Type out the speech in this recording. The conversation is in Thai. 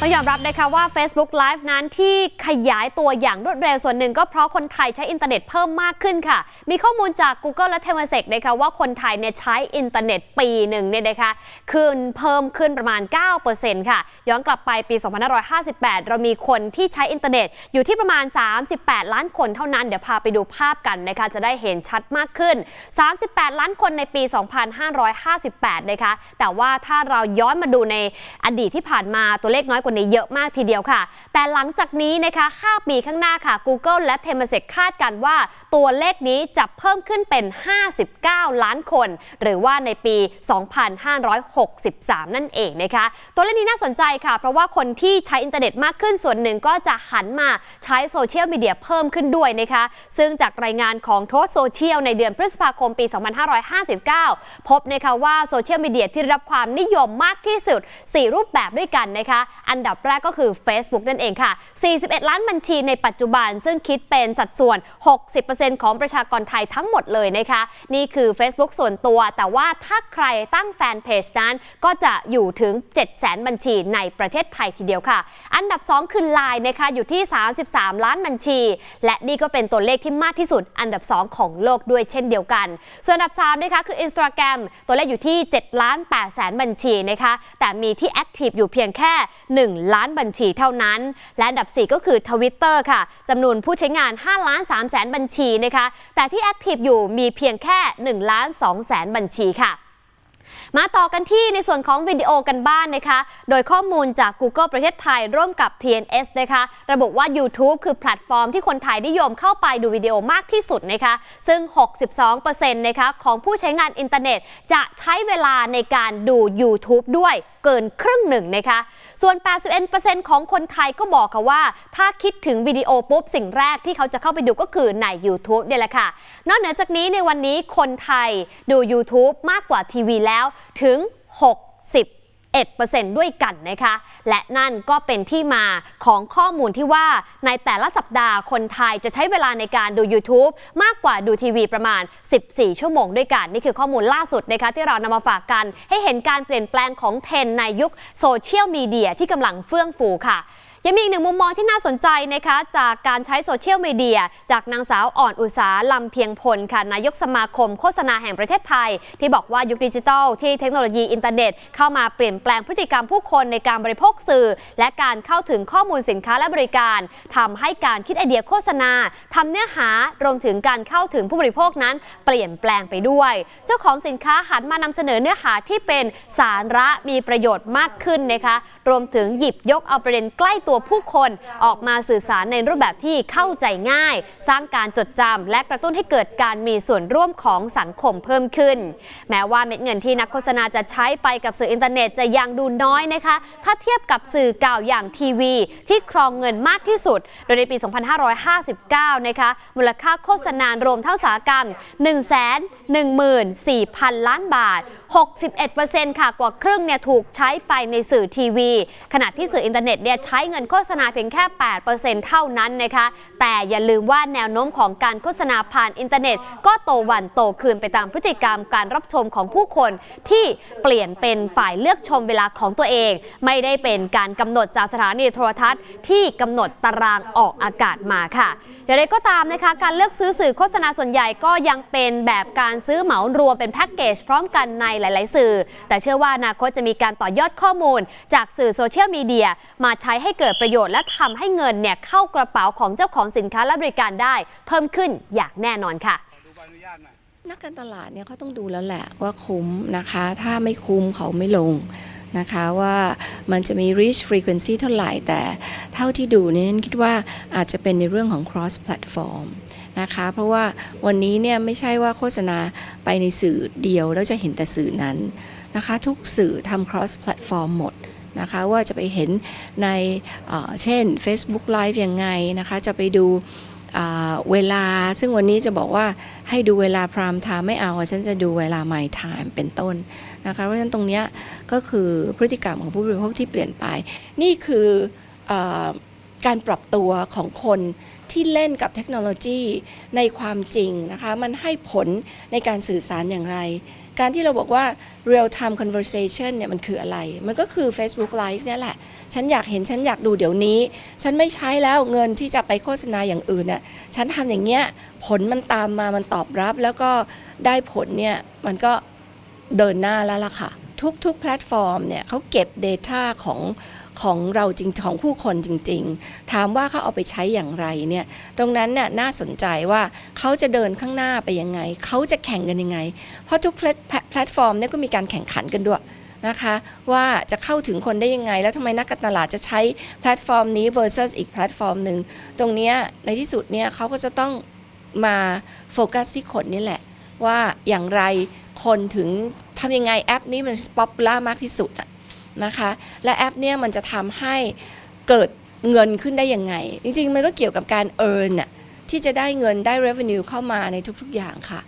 ต้องยอมรับนะคะว่า Facebook Live นั้นที่ขยายตัวอย่างรวดเร็วส่วนหนึ่งก็เพราะคนไทยใช้อินเทอร์เน็ตเพิ่มมากขึ้นค่ะ มีข้อมูลจาก Google และ t e m a s e c นะคะว่าคนไทยเนี่ยใช้อินเทอร์เน็ตปีหนึ่งเนี่ยนะคะขึ้นเพิ่มขึ้นประมาณ 9%ค่ะ ย้อนกลับไปปี 2558 เรามีคนที่ใช้อินเทอร์เน็ตอยู่ที่ประมาณ 38 ล้านคนเท่านั้น เดี๋ยวพาไปดูภาพกันนะคะจะได้เห็นชัดมากขึ้น 38 ล้านคนในปี 2558 นะคะแต่ว่าถ้าเราย้อนมาดูในอดีตที่ผ่านมาตัวเลขน้อยกว่านี้เยอะมากทีเดียวค่ะ แต่หลังจากนี้นะคะ 5 ปีข้างหน้าค่ะ Google และ t e m a s e c คาดกันว่า ตัวเลขนี้จะเพิ่มขึ้นเป็น 59 ล้านคน หรือว่าในปี 2563 นั่นเองนะคะ ตัวเลขนี้น่าสนใจค่ะ เพราะว่าคนที่ใช้อินเทอร์เน็ตมากขึ้นส่วนหนึ่งก็จะหันมาใช้โซเชียลมีเดียเพิ่มขึ้นด้วยนะคะ ซึ่งจากรายงานของโทสโซเชียลในเดือนพฤษภาคมปี 2559 พบนะคะว่าโซเชียลมีเดียที่รับความนิยมมากที่สุด 4 รูปแบบด้วยกันนะคะอันันดับแรกก็คือ Facebook นั่นเองค่ะ 41 ล้านบัญชีในปัจจุบัน ซึ่งคิดเป็นสัดส่วน 60%ของประชากรไทยทั้งหมดเลยนะคะ นี่คือ Facebook ส่วนตัว แต่ว่าถ้าใครตั้งแฟนเพจนั้น ก็จะอยู่ถึง 700,000 บัญชีในประเทศไทยทีเดียวค่ะ อันดับ 2 คือ Line นะคะอยู่ที่ 33 ล้านบัญชี และนี่ก็เป็นตัวเลขที่มากที่สุด อันดับ 2 ของโลกด้วยเช่นเดียวกัน ส่วนอันดับ3นะคะคือ Instagram ตัวเลขอยู่ที่7ล้าน8แสนบัญชีนะคะแต่มีที่ Active อยู่เพียงแค่1 ล้านบัญชีเท่านั้น และอันดับ 4 ก็คือ Twitter ค่ะจำนวนผู้ใช้งาน5ล้าน3แสนบัญชีนะคะ แต่ที่ Active อยู่มีเพียงแค่1ล้าน2แสนบัญชีค่ะมาต่อกันที่ในส่วนของวิดีโอกันบ้านนะคะ โดยข้อมูลจาก Google ประเทศไทยร่วมกับ TNS นะคะ ระบุว่า YouTube คือแพลตฟอร์มที่คนไทยนิยมเข้าไปดูวิดีโอมากที่สุดนะคะ ซึ่ง 62%นะคะของผู้ใช้งานอินเทอร์เน็ต จะใช้เวลาในการดู YouTube ด้วยเกินครึ่งหนึ่งนะคะ ส่วน 81%ของคนไทยก็บอกค่ะว่า ถ้าคิดถึงวิดีโอปุ๊บสิ่งแรกที่เขาจะเข้าไปดูก็คือใน YouTube เนี่ยแหละค่ะ นอกเหนือจากนี้ในวันนี้คนไทยดู YouTube มากกว่าทีวีแล้วถึง 60 1%ด้วยกันนะคะ และนั่นก็เป็นที่มาของข้อมูลที่ว่าในแต่ละสัปดาห์คนไทยจะใช้เวลาในการดู YouTube มากกว่าดูทีวีประมาณ 14 ชั่วโมงด้วยกัน นี่คือข้อมูลล่าสุดนะคะที่เรานำมาฝากกัน ให้เห็นการเปลี่ยนแปลงของเทรนในยุคโซเชียลมีเดียที่กำลังเฟื่องฟูค่ะ ยังมีอีกหนึ่งมุมมองที่น่าสนใจนะคะจากการใช้โซเชียลมีเดียจากนางสาวอ่อนอุสาลำเพียงพลค่ะนายกสมาคมโฆษณาแห่งประเทศไทย ที่บอกว่ายุคดิจิทัลที่เทคโนโลยีอินเทอร์เน็ต เข้ามาเปลี่ยนแปลงพฤติกรรมผู้คนในการบริโภคสื่อ และการเข้าถึงข้อมูลสินค้าและบริการทำให้การคิดไอเดียโฆษณาทำเนื้อหารวมถึงการเข้าถึงผู้บริโภคนั้น เปลี่ยนแปลงไปด้วย เจ้าของสินค้าหันมานำเสนอเนื้อหาที่เป็นสาระมีประโยชน์มากขึ้นนะคะรวมถึงหยิบยกเอาประเด็นใกล้ตัวผู้คนออกมาสื่อสารในรูปแบบที่เข้าใจง่าย สร้างการจดจำและกระตุ้นให้เกิดการมีส่วนร่วมของสังคมเพิ่มขึ้น แม้ว่าเม็ดเงินที่นักโฆษณาจะใช้ไปกับสื่ออินเทอร์เน็ตจะยังดูน้อยนะคะ ถ้าเทียบกับสื่อเก่าอย่างทีวี ที่ครองเงินมากที่สุด โดยในปี 2559 นะคะ มูลค่าโฆษณารวมเท่าสาหกรรม 114,000 ล้านบาท61%ค่ะกว่าครึ่งเนี่ยถูกใช้ไปในสื่อทีวี ขณะที่สื่ออินเทอร์เน็ตเนี่ยใช้เงินโฆษณาเพียงแค่ 8%เท่านั้นนะคะ แต่อย่าลืมว่าแนวโน้มของการโฆษณาผ่านอินเทอร์เน็ต ก็โตวันโตคืนไปตามพฤติกรรมการรับชมของผู้คนที่เปลี่ยนเป็นฝ่ายเลือกชมเวลาของตัวเอง ไม่ได้เป็นการกำหนดจากสถานีโทรทัศน์ ที่กำหนดตารางออกอากาศมาค่ะอย่างไรก็ตามนะคะการเลือกซื้อสื่อโฆษณาส่วนใหญ่ก็ยังเป็นแบบการซื้อเหมารวมเป็นแพ็กเกจพร้อมกันในหลาย ๆ สื่อ แต่เชื่อว่าอนาคตจะมีการต่อยอดข้อมูล จากสื่อโซเชียลมีเดียมาใช้ให้เกิดประโยชน์และทำให้เงินเนี่ยเข้ากระเป๋าของเจ้าของสินค้าและบริการได้ เพิ่มขึ้นอย่างแน่นอนค่ะนักการตลาดเนี่ยเขาต้องดูแล้วแหละว่าคุ้มนะคะ ถ้าไม่คุ้มเขาไม่ลงนะคะว่ามันจะมี reach frequency เท่าไหร่แต่เท่าที่ดูเนี่ยคิดว่าอาจจะเป็นในเรื่องของ cross platform นะคะ เพราะว่าวันนี้เนี่ยไม่ใช่ว่าโฆษณาไปในสื่อเดียวแล้วจะเห็นแต่สื่อนั้นนะคะ ทุกสื่อทำ cross platform หมดนะคะว่าจะไปเห็นในเช่น Facebook Live ยังไงนะคะจะไปดูเวลาซึ่งวันนี้จะบอกว่าให้ดูเวลาพรามไทม์ไม่เอา ฉันจะดูเวลา my time เป็นต้นนะคะเพราะฉะนั้นตรงนี้ก็คือพฤติกรรมของผู้บริโภคที่เปลี่ยนไป นี่คืออ การปรับตัวของคนที่เล่นกับเทคโนโลยีในความจริงนะคะมันให้ผลในการสื่อสารอย่างไร การที่เราบอกว่า real time conversation เนี่ยมันคืออะไร มันก็คือ Facebook Live เนี่ยแหละ ฉันอยากเห็นฉันอยากดูเดี๋ยวนี้ ฉันไม่ใช้แล้วเงินที่จะไปโฆษณาอย่างอื่นน่ะฉันทำอย่างเงี้ยผลมันตามมามันตอบรับ แล้วก็ได้ผลเนี่ยมันก็เดินหน้าแล้วล่ะค่ะ ทุกๆแพลตฟอร์มเนี่ยเขาเก็บ Data ของ ของเราจริงของผู้คนจริง ๆ ถามว่าเขาเอาไปใช้อย่างไรเนี่ยตรงนั้นเนี่ยน่าสนใจว่าเขาจะเดินข้างหน้าไปยังไง เขาจะแข่งกันยังไง เพราะทุกแพลตแพลตฟอร์มเนี่ยก็มีการแข่งขันกันด้วยนะคะว่าจะเข้าถึงคนได้ยังไง แล้วทำไมนักการตลาดจะใช้แพลตฟอร์มนี้ versus อีกแพลตฟอร์มหนึ่งตรงนี้ในที่สุดเนี่ยเขาก็จะต้องมาโฟกัสที่คนนี่แหละ ว่าอย่างไรคนถึงทำยังไงแอปนี้มันป๊อปปูล่ามากที่สุดอะ นะคะและแอปเนี้ยมันจะทำให้เกิดเงินขึ้นได้ยังไง จริงๆ มันก็เกี่ยวกับการ earn น่ะที่จะได้เงินได้ revenue เข้ามาในทุกๆอย่างค่ะ